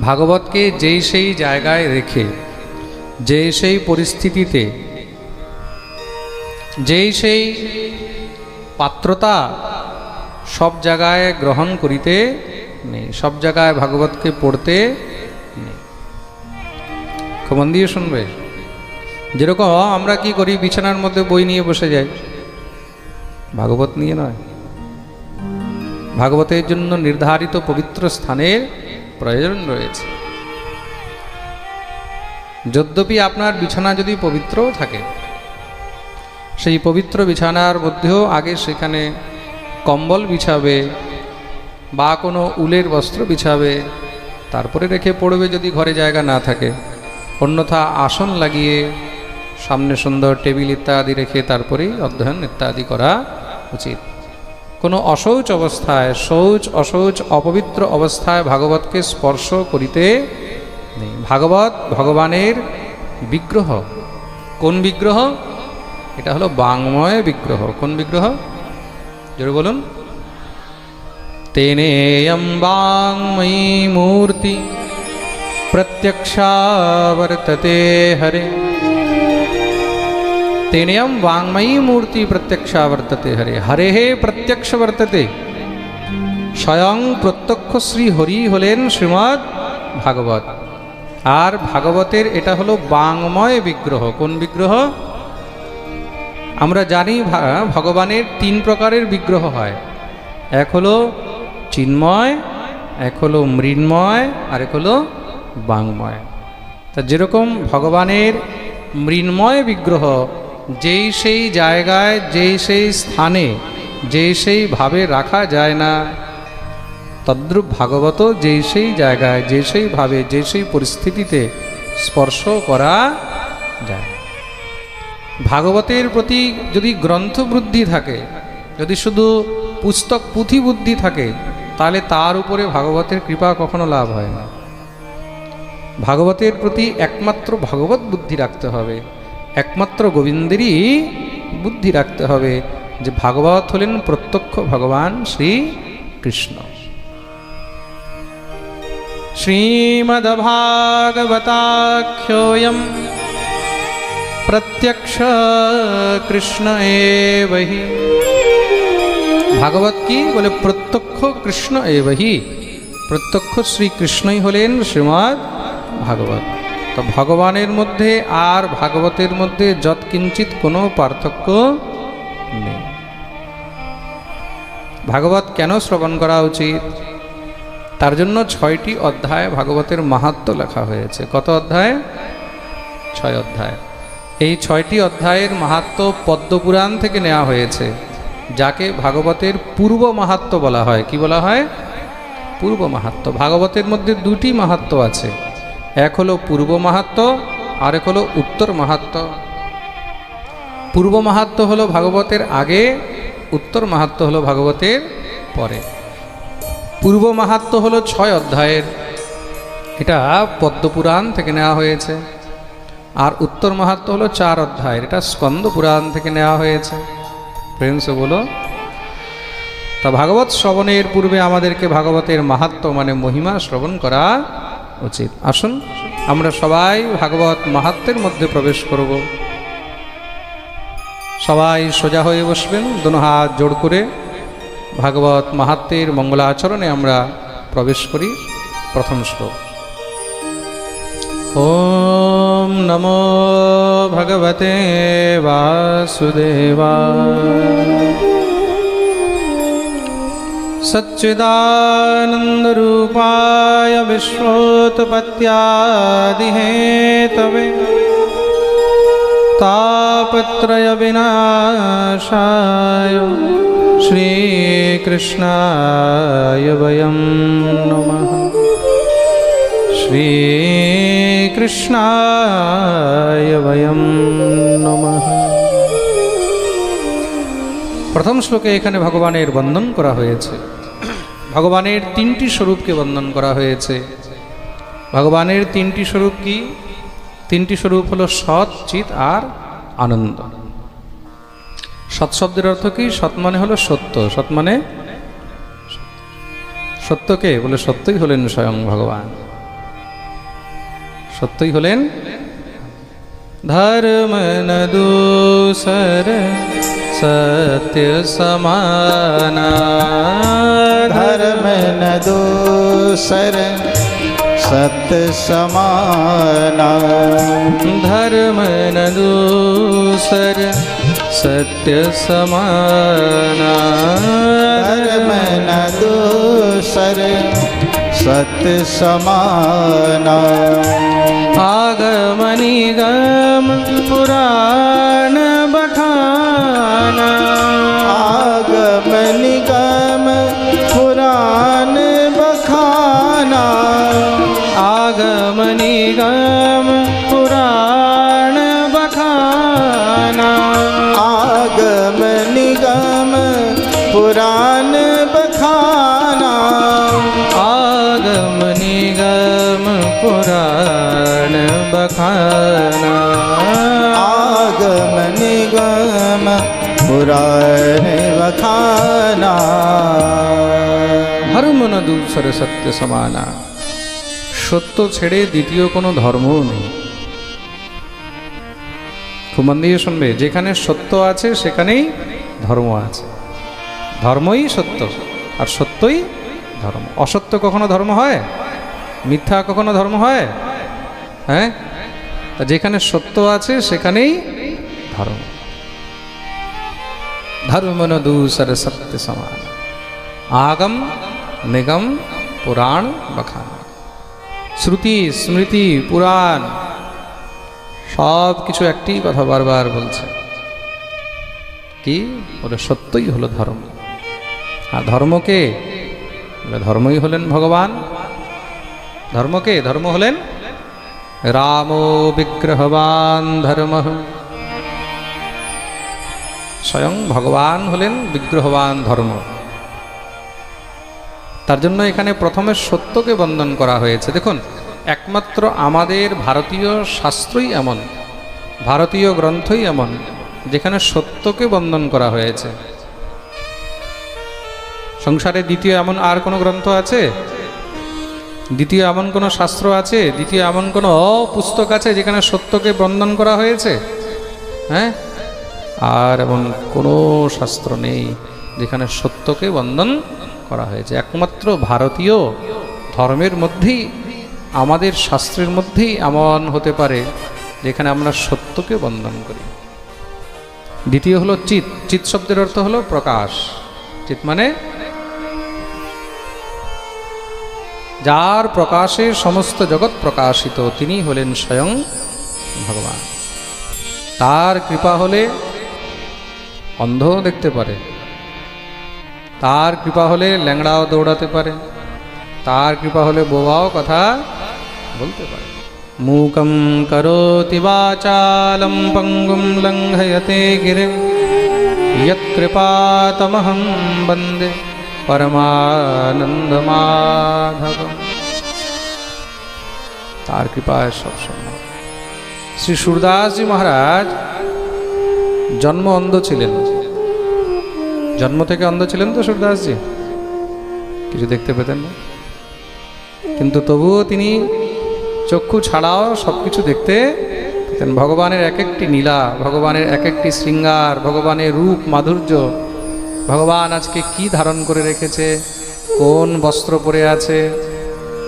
ভাগবতকে যেই সেই জায়গায় রেখে, যেই সেই পরিস্থিতিতে, যেই সেই পাত্রতা সব জায়গায় গ্রহণ করিতে নেই, সব জায়গায় ভাগবতকে পড়তে নেই। মন দিয়ে শুনবে। যেরকম আমরা কি করি, বিছানার মধ্যে বই নিয়ে বসে যাই। ভাগবত নিয়ে নয়। ভাগবতের জন্য নির্ধারিত পবিত্র স্থানের প্রয়োজন রয়েছে। যদ্যপি আপনার বিছানা যদি পবিত্রও থাকে, সেই পবিত্র বিছানার মধ্যেও আগে সেখানে কম্বল বিছাবে বা কোনো উলের বস্ত্র বিছাবে, তারপরে রেখে পড়বে যদি ঘরে জায়গা না থাকে। অন্যথা আসন লাগিয়ে সামনে সুন্দর টেবিল ইত্যাদি রেখে তারপরেই অধ্যয়ন ইত্যাদি করা উচিত। কোনো অশৌচ অবস্থায় শৌচ অশৌচ অপবিত্র অবস্থায় ভাগবতকে স্পর্শ করিতে নেই। ভাগবত ভগবানের বিগ্রহ। কোন বিগ্রহ? এটা হলো বাংময় বিগ্রহ। কোন বিগ্রহ? জোরে বলুন। তেনেয়ম বাংময়ী মূর্তি প্রত্যক্ষাবর্ততে হরে। तेनेयम वाङ्मयी मूर्ति प्रत्यक्षा वर्तते हरे हरे হে প্রত্যক্ষ বর্ততে স্বয়ং প্রত্যক্ষ শ্রী হরি হলেন শ্রীমৎ ভাগবত আর ভাগবতের এটা হলো বাংময় বিগ্রহ কোন বিগ্রহ আমরা জানি ভা- ভগবানের তিন প্রকারের বিগ্রহ হয় এক হলো চিন্ময় এক হলো মৃন্ময় আর এক হলো বাংময় তা যেরকম ভগবানের মৃন্ময় বিগ্রহ যেই সেই জায়গায়, যেই সেই স্থানে, যেই সেই ভাবে রাখা যায় না, তদ্রূপ ভাগবত যেই সেই জায়গায় যে সেই ভাবে যে সেই পরিস্থিতিতে স্পর্শ করা যায়। ভাগবতের প্রতি যদি গ্রন্থ বুদ্ধি থাকে, যদি শুধু পুস্তক পুঁথি বুদ্ধি থাকে, তাহলে তার উপরে ভাগবতের কৃপা কখনো লাভ হয় না। ভাগবতের প্রতি একমাত্র ভগবত বুদ্ধি রাখতে হবে। একমাত্র গোবিন্দেরই বুদ্ধি রাখতে হবে যে ভাগবত হলেন প্রত্যক্ষ ভগবান শ্রী কৃষ্ণ। প্রত্যক্ষ কৃষ্ণ এবহি। ভাগবত কি? বলে প্রত্যক্ষ কৃষ্ণ এবহি। প্রত্যক্ষ শ্রীকৃষ্ণই হলেন শ্রীমৎ ভাগবত তো ভগবানের মধ্যে আর ভাগবতের মধ্যে যৎকিঞ্চিত কোনো পার্থক্য নেই। ভাগবত কেন শ্রবণ করা উচিত? তার জন্য ছয়টি অধ্যায় ভাগবতের মাহাত্ম লেখা হয়েছে। কত অধ্যায়? ছয় অধ্যায়। এই ছয়টি অধ্যায়ের মাহাত্ম পদ্মপুরাণ থেকে নেওয়া হয়েছে, যাকে ভাগবতের পূর্ব মাহাত্ম বলা হয়। কি বলা হয়? পূর্ব মাহাত্ম। ভাগবতের মধ্যে দুটি মাহাত্ম আছে। এক হলো পূর্ব মাহাত্ম আর এক হলো উত্তর মাহাত্ম। পূর্ব মাহাত্ম হলো ভাগবতের আগে, উত্তর মাহাত্ম হলো ভাগবতের পরে। পূর্ব মাহাত্ম হলো ছয় অধ্যায়ের। এটা পদ্মপুরাণ থেকে নেওয়া হয়েছে। আর উত্তর মাহাত্ম হলো চার অধ্যায়ের। এটা স্কন্দ পুরাণ থেকে নেওয়া হয়েছে। প্রেমসে বলো। তা ভাগবত শ্রবণের পূর্বে আমাদেরকে ভাগবতের মাহাত্ম মানে মহিমা শ্রবণ করা উচিত আসুন আমরা সবাই ভাগবত মাহাত্মের মধ্যে প্রবেশ করব সবাই সোজা হয়ে বসবেন দুনো হাত জোড় করে ভাগবত মাহাত্মের মঙ্গলাচরণে আমরা প্রবেশ করি প্রথম শ্লোক ॐ नमो भगवते वासुदेवाय सच्चिदानन्दरूपाय विश्वोत्पत्त्यादिहेतवे तापत्रयविनाशाय श्रीकृष्णाय वयं नमः শ্রীকৃষ্ণায় বয়ম নমঃ প্রথম শ্লোকে এখানে ভগবানের বন্দন করা হয়েছে ভগবানের তিনটি স্বরূপকে বন্দন করা হয়েছে। ভগবানের তিনটি স্বরূপ কি? তিনটি স্বরূপ হলো সৎ চিত আর আনন্দ। সৎ শব্দের অর্থ কি? সৎ মানে হলো সত্য। সৎ মানে সত্যকে বলে সত্যই হলেন স্বয়ং ভগবান। সত্যই হলেন ধর্ম দূসর सत्य समाना। धर्म न दूसर सत्य समाना। धर्म न दूसर सत्य समाना। धर्म न दूसर सत्य समाना। आगमनिगम पुरा দূসরে সত্য সমানা। সত্য ছেড়ে দ্বিতীয় কোনো ধর্মও নেই। খুব মন দিয়ে শুনবে, যেখানে সত্য আছে, সেখানেই ধর্ম আছে। ধর্মই সত্য, আর সত্যই ধর্ম। অসত্য কখনো ধর্ম হয়? মিথ্যা কখনো ধর্ম হয়? হ্যাঁ? তা যেখানে সত্য আছে, সেখানেই ধর্ম। ধর্ম ন দূসর সত্য সমান। আগম নিগম পুরাণ বখান শ্রুতি স্মৃতি পুরাণ সব কিছু একটি কথা বারবার বলছে কি বলে সত্যই হলো ধর্ম আর ধর্মকে ধর্মই হলেন ভগবান ধর্মকে ধর্ম হলেন রাম বিগ্রহবান ধর্ম স্বয়ং ভগবান হলেন বিগ্রহবান ধর্ম তার জন্য এখানে প্রথমে সত্যকে বন্ধন করা হয়েছে। দেখুন, একমাত্র আমাদের ভারতীয় শাস্ত্রই এমন, ভারতীয় গ্রন্থই এমন, যেখানে সত্যকে বন্ধন করা হয়েছে। সংসারে দ্বিতীয় এমন আর কোনো গ্রন্থ আছে? দ্বিতীয় এমন কোনো শাস্ত্র আছে? দ্বিতীয় এমন কোনো পুস্তক আছে যেখানে সত্যকে বন্ধন করা হয়েছে? হ্যাঁ? আর এমন কোনো শাস্ত্র নেই যেখানে সত্যকে বন্ধন করা হয়েছে। একমাত্র ভারতীয় ধর্মের মধ্যেই, আমাদের শাস্ত্রের মধ্যেই এমন হতে পারে যেখানে আমরা সত্যকে বন্ধন করি। দ্বিতীয় হলো চিত চিত শব্দের অর্থ হলো প্রকাশ। চিত মানে যার প্রকাশে সমস্ত জগৎ প্রকাশিত, তিনি হলেন স্বয়ং ভগবান। তার কৃপা হলে অন্ধ দেখতে পারে। তার কৃপা হলে ল্যাংড়াও দৌড়াতে পারে। তার কৃপা হলে বোবাও কথা বলতে পারে। মুকম করোতি বাচালম পঙ্গুম লঙ্ঘয়তে গিরে। ইয়ৎকৃপাতমহং বন্দে পরমানন্দমাধব তার কৃপায় সব সময় শ্রী সুরদাসজি মহারাজ জন্ম অন্ধ ছিলেন। জন্ম থেকে অন্ধ ছিলেন তো সুরদাসজি কিছু দেখতে পেতেন না? কিন্তু তবুও তিনি চক্ষু ছাড়াও সব কিছু দেখতে পেতেন। ভগবানের এক একটি নীলা, ভগবানের এক একটি শৃঙ্গার, ভগবানের রূপ, মাধুর্য। ভগবান আজকে কি ধারণ করে রেখেছে? কোন বস্ত্র পরে আছে?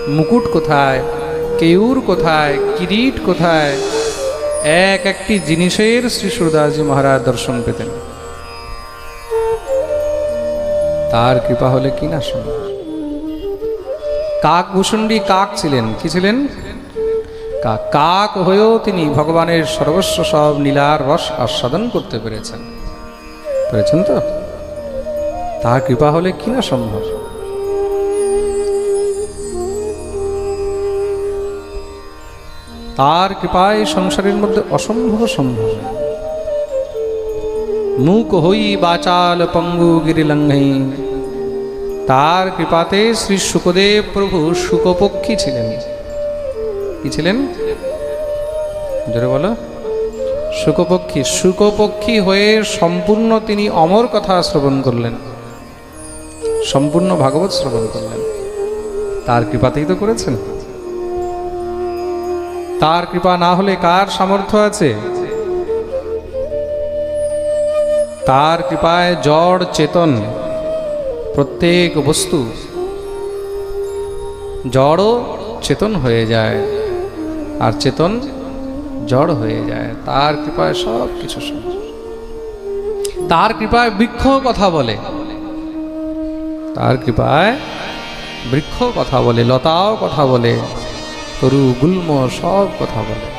মুকুট কোথায়? কেউর কোথায়? কিরিট কোথায়? এক একটি জিনিসের শ্রী সুরদাসজি মহারাজ দর্শন পেতেন। তার কৃপা হলে কি না সম্ভব কাক ভূষণ্ডী কাক ছিলেন? কি ছিলেন? কাক কাক হয়েও তিনি ভগবানের সর্বস্ব সব নীলার রস আস্বাদন করতে পেরেছেন। পেরেছেন তো? তার কৃপা হলে কি না সম্ভব? তার কৃপায় সংসারের মধ্যে অসম্ভব সম্ভব। মুখ হই বাচাল পঙ্গু গিরিলঙ্ঘই। তার কৃপাতে শ্রী সুখদেব প্রভু সুখপক্ষী ছিলেন। কি ছিলেন? জোরে বলো। সুখপক্ষী সুখপক্ষী হয়ে সম্পূর্ণ তিনি অমর কথা শ্রবণ করলেন। সম্পূর্ণ ভাগবত শ্রবণ করলেন। তার কৃপাতেই তো করেছেন। তার কৃপা না হলে কার সামর্থ্য আছে? তার কৃপায় জড় চেতন। প্রত্যেক বস্তু জড়ও চেতন হয়ে যায় আর চেতন জড় হয়ে যায়। তার কৃপায় সব কিছু। তার কৃপায় বৃক্ষ কথা বলে। তার কৃপায় বৃক্ষ কথা বলে, লতাও কথা বলে, তরু, গুল্ম সব কথা বলে।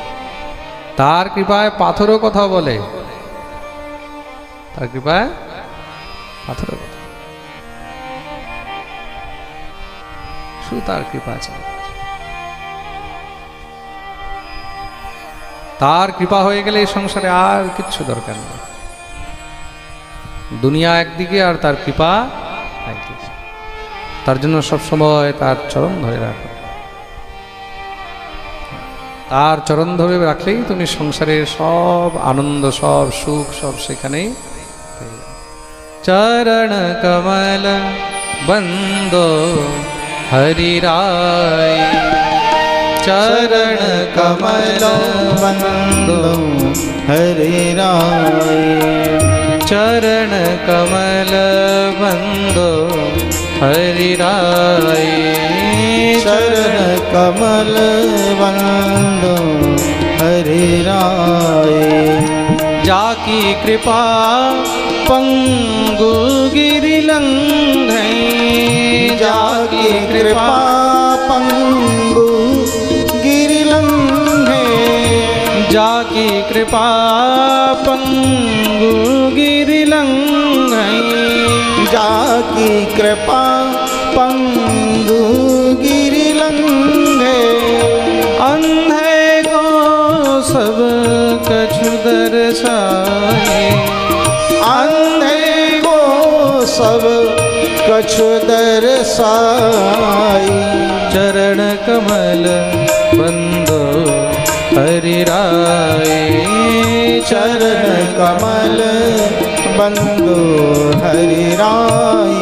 তার কৃপায় পাথরও কথা বলে। তার কৃপায় পাথরও কথা শুধু তার কৃপা চাই তার কৃপা হয়ে গেলে এই সংসারে আর কিচ্ছু দরকার নেই। দুনিয়া একদিকে আর তার কৃপা একদিকে। তার জন্য সবসময় তার চরণ ধরে রাখো। তার চরণ ধরে রাখলেই তুমি সংসারের সব আনন্দ, সব সুখ, সব সেখানেই চরণ কমল বন্দ हरि राय, चरण कमल कमलं हरि राय, चरण कमल बन्दो हरि राय, चरण कमल बन्दो हरि राय। जाकी कृपा पंगु पङ्गु गिरिलङ्घै जा कृपा पंगु गिरिलंघे जाकी कृपा पंगु गिरिलंघै जाकी कृपा पंगु गिरिलंघे अंधे को सब कछु दर्शाए। अंधे को सब कछु दरसाई। चरण कमल बंदो हरि राय। चरण कमल बंदो हरि राय।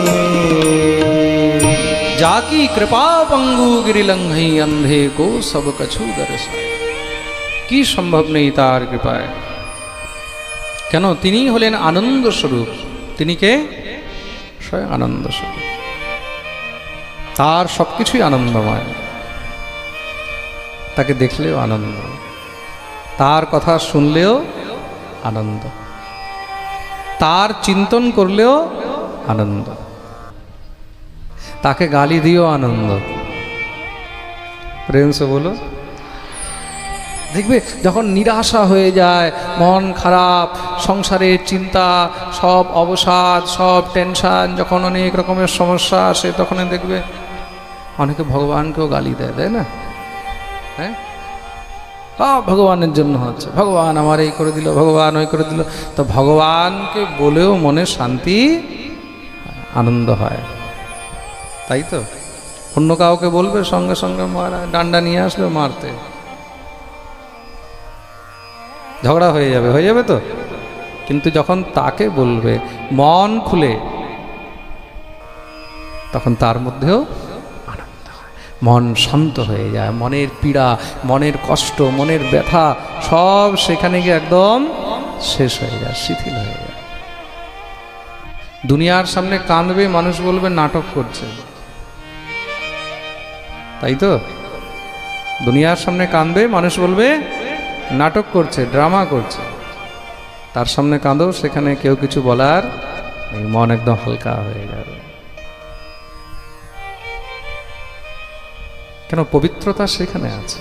जाकी कृपा पंगु गिरिलंघई अंधे को सब कछु दर्शाय কি সম্ভব নেই তার কৃপায় কেন তিনি হলেন आनंद स्वरूप। तीन के স্বয়ং আনন্দ তার সবকিছুই আনন্দময়। তাকে দেখলেও আনন্দ। তার কথা শুনলেও আনন্দ। তার চিন্তন করলেও আনন্দ। তাকে গালি দিয়েও আনন্দ। প্রেম বলো দেখবে যখন নিরাশা হয়ে যায়, মন খারাপ, সংসারের চিন্তা, সব অবসাদ, সব টেনশান যখন অনেক রকমের সমস্যা আসে, তখন দেখবে অনেকে ভগবানকেও গালি দেয়, তাই না? হ্যাঁ? সব ভগবানের জন্য হচ্ছে। ভগবান আমার এই করে দিল, ভগবান ওই করে দিল। তো ভগবানকে বলেও মনে শান্তি, আনন্দ হয়। তাই তো? অন্য কাউকে বলবে সঙ্গে সঙ্গে মারা, ডান্ডা নিয়ে আসবে মারতে। ঝগড়া হয়ে যাবে হয়ে যাবে তো? কিন্তু যখন তাকে বলবে, মন খুলে, তখন তার মধ্যেও আনন্দ হয়। মন শান্ত হয়ে যায়, মনের পীড়া, মনের কষ্ট, মনের ব্যথা, সব সেখানে গিয়ে একদম শেষ হয়ে যায়, শিথিল হয়ে যায়। দুনিয়ার সামনে কাঁদবে, মানুষ বলবে, নাটক করছে। তাই তো? দুনিয়ার সামনে কাঁদবে, মানুষ বলবে নাটক করছে, ড্রামা করছে। তার সামনে কাঁদো, সেখানে কেউ কিছু বলার মন একদম হালকা হয়ে যাবে কেন পবিত্রতা সেখানে আছে?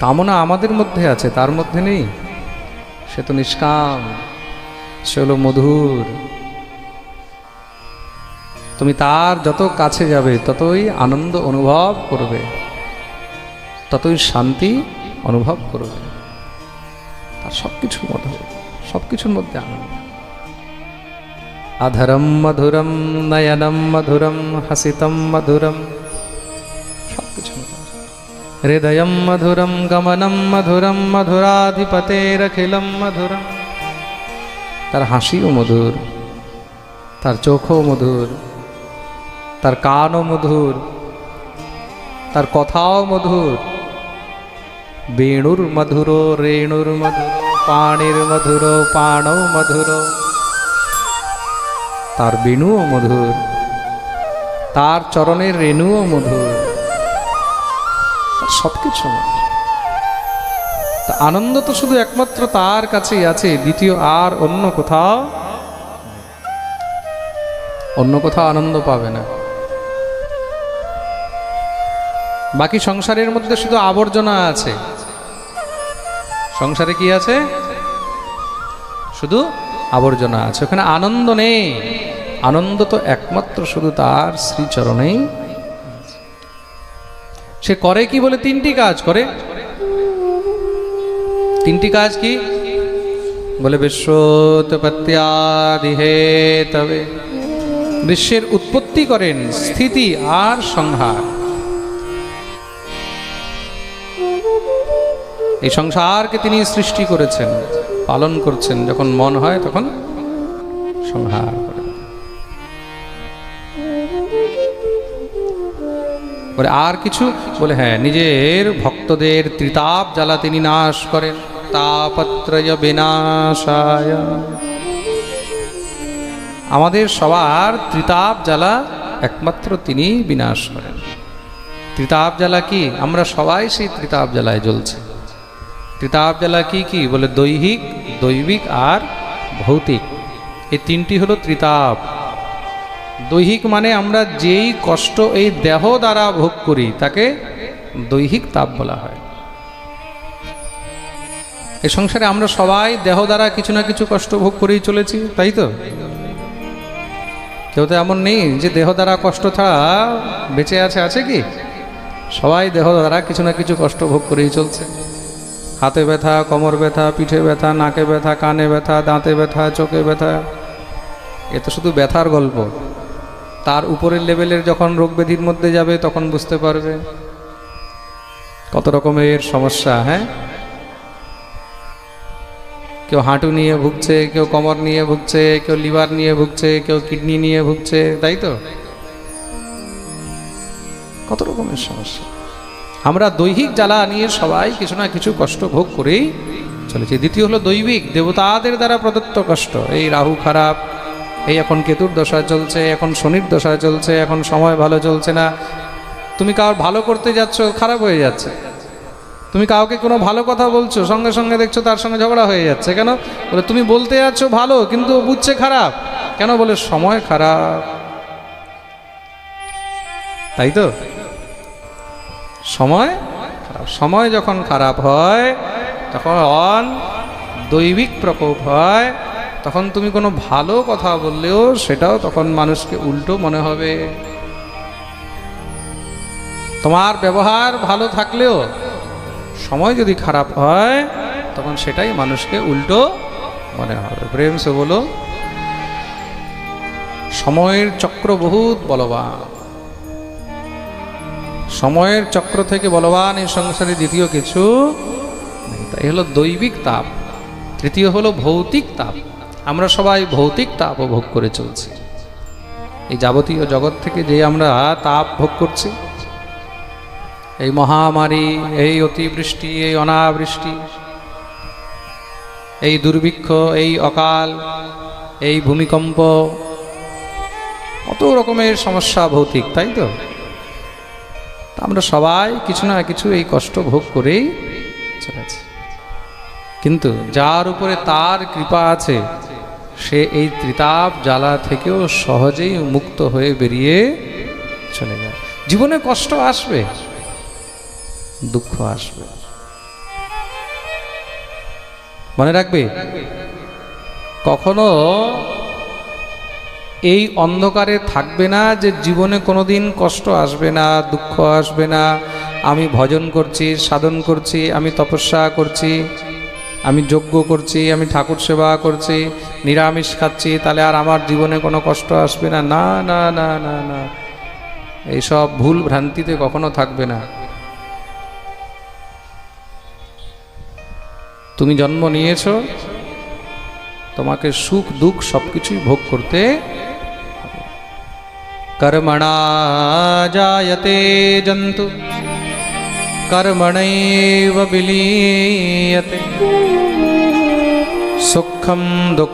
কামনা আমাদের মধ্যে আছে, তার মধ্যে নেই। সে তো নিষ্কাম, সে হলো মধুর। তুমি তার যত কাছে যাবে, ততই আনন্দ অনুভব করবে। ততই শান্তি অনুভব করবে। তার সব কিছুর মধ্যে সব কিছুর মধ্যে আনন্দ। আধরম মধুরম, নয়নম মধুরম, হাসিতম মধুরম সব কিছু হৃদয়ম মধুরম, গমনম মধুরম মধুরাধিপতেরখিলম মধুরম। তার হাসিও মধুর, তার চোখও মধুর, তার কানও মধুর, তার কথাও মধুর বেণুর মধুর রেণুর মধুর পাণির মধুর তার বেণুও মধুর তার চরণের রেণুও মধুর তার সবকিছু তা আনন্দ তো শুধু একমাত্র তার কাছেই আছে দ্বিতীয় আর অন্য কোথাও অন্য কোথাও আনন্দ পাবে না বাকি সংসারের মধ্যে শুধু আবর্জনা আছে সংসারে কি আছে? শুধু আবর্জনা আছে। ওখানে আনন্দ নেই। আনন্দ তো একমাত্র শুধু তার শ্রীচরণেই। সে করে কি বলে? তিনটি কাজ করে। তিনটি কাজ কি? বলে বিশ্বোৎপত্যাদিহে তবে। বিশ্বের উৎপত্তি করেন স্থিতি আর সংহার। এই সংসারকে তিনি সৃষ্টি করেছেন, পালন করছেন। যখন মন হয় তখন সংহার বলে আর কিছু বলে হ্যাঁ নিজের ভক্তদের ত্রিতাপ জ্বালা তিনি নাশ করেন। তাপত্রয় বিনাশায়। আমাদের সবার ত্রিতাপ জ্বালা একমাত্র তিনি বিনাশ করেন। ত্রিতাপ জ্বালা কি? আমরা সবাই সেই ত্রিতাপ জ্বালায় জ্বলছি। ত্রিতাপ জ্বালা কি কি? বলে দৈহিক, দৈবিক আর ভৌতিক। এই তিনটি হলো ত্রিতাপ। দৈহিক মানে আমরা যেই কষ্ট এই দেহ দ্বারা ভোগ করি, তাকে দৈহিক তাপ বলা হয়। এই সংসারে আমরা সবাই দেহ দ্বারা কিছু না কিছু কষ্ট ভোগ করেই চলেছি, তাই তো? কেউ তো এমন নেই যে দেহ দ্বারা কষ্ট ছাড়া বেঁচে আছে আছে কি? সবাই দেহ দ্বারা কিছু না কিছু কষ্ট ভোগ করেই চলছে। হাতে ব্যথা, কোমর ব্যথা, পিঠে ব্যথা, নাকে ব্যথা, কানে ব্যথা, দাঁতে ব্যথা, চোখে ব্যথা। এ তো শুধু ব্যথার গল্প। তার উপরের লেভেলের যখন রোগ ব্যাধির মধ্যে যাবে, তখন বুঝতে পারবে। কত রকমের সমস্যা হ্যাঁ? কেউ হাঁটু নিয়ে ভুগছে, কেউ কোমর নিয়ে ভুগছে, কেউ লিভার নিয়ে ভুগছে, কেউ কিডনি নিয়ে ভুগছে, তাই তো? কত রকমের সমস্যা। আমরা দৈহিক জ্বালা নিয়ে সবাই কিছু না কিছু কষ্ট ভোগ করেই চলেছি। দ্বিতীয় হলো দৈবিক, দেবতাদের দ্বারা প্রদত্ত কষ্ট। এই রাহু খারাপ, এই এখন কেতুর দশা চলছে, এখন শনির দশা চলছে, এখন সময় ভালো চলছে না। তুমি কার ভালো করতে যাচ্ছ, খারাপ হয়ে যাচ্ছে। তুমি কাউকে কোনো ভালো কথা বলছো, সঙ্গে সঙ্গে দেখছ তার সঙ্গে ঝগড়া হয়ে যাচ্ছে। কেন? বলে, তুমি বলতে যাচ্ছ ভালো, কিন্তু বুঝছে খারাপ। কেন? বলে, সময় খারাপ। তাই তো? সময় খারাপ। সময় যখন খারাপ হয়, তখন দৈবিক প্রকোপ হয়, তখন তুমি কোনো ভালো কথা বললেও সেটাও তখন মানুষকে উল্টো মনে হবে। তোমার ব্যবহার ভালো থাকলেও সময় যদি খারাপ হয়, তখন সেটাই মানুষকে উল্টো মনে হবে। প্রেম সে বলো, সময়ের চক্র বহুত বলবান। সময়ের চক্র থেকে বলবান এই সংসারে দ্বিতীয় কিছু। তাই হলো দৈবিক তাপ। তৃতীয় হলো ভৌতিক তাপ। আমরা সবাই ভৌতিক তাপ ভোগ করে চলছি। এই যাবতীয় জগৎ থেকে যে আমরা তাপ ভোগ করছি, এই মহামারী, এই অতিবৃষ্টি, এই অনাবৃষ্টি, এই দুর্ভিক্ষ, এই অকাল, এই ভূমিকম্প, কত রকমের সমস্যা ভৌতিক, তাই তা? আমরা সবাই কিছু না কিছু এই কষ্ট ভোগ করেই চলেছি কিন্তু যার উপরে তার কৃপা আছে, সে এই ত্রিতাপ জ্বালা থেকেও সহজেই মুক্ত হয়ে বেরিয়ে চলে যায়। জীবনে কষ্ট আসবে, দুঃখ আসবে। মনে রাখবে, কখনো এই অন্ধকারে থাকবে না যে জীবনে কোনোদিন কষ্ট আসবে না, দুঃখ আসবে না। আমি ভজন করছি, সাধন করছি, আমি তপস্যা করছি, আমি যজ্ঞ করছি, আমি ঠাকুর সেবা করছি, নিরামিষ খাচ্ছি, তাহলে আর আমার জীবনে কোনো কষ্ট আসবে না। না না না না না। এইসব ভুল ভ্রান্তিতে কখনো থাকবে না। তুমি জন্ম নিয়েছো? तुम्हें सुख दुख सबकिछ भोग करते कर्मणा जायते जंतु कर्मण सुखम दुख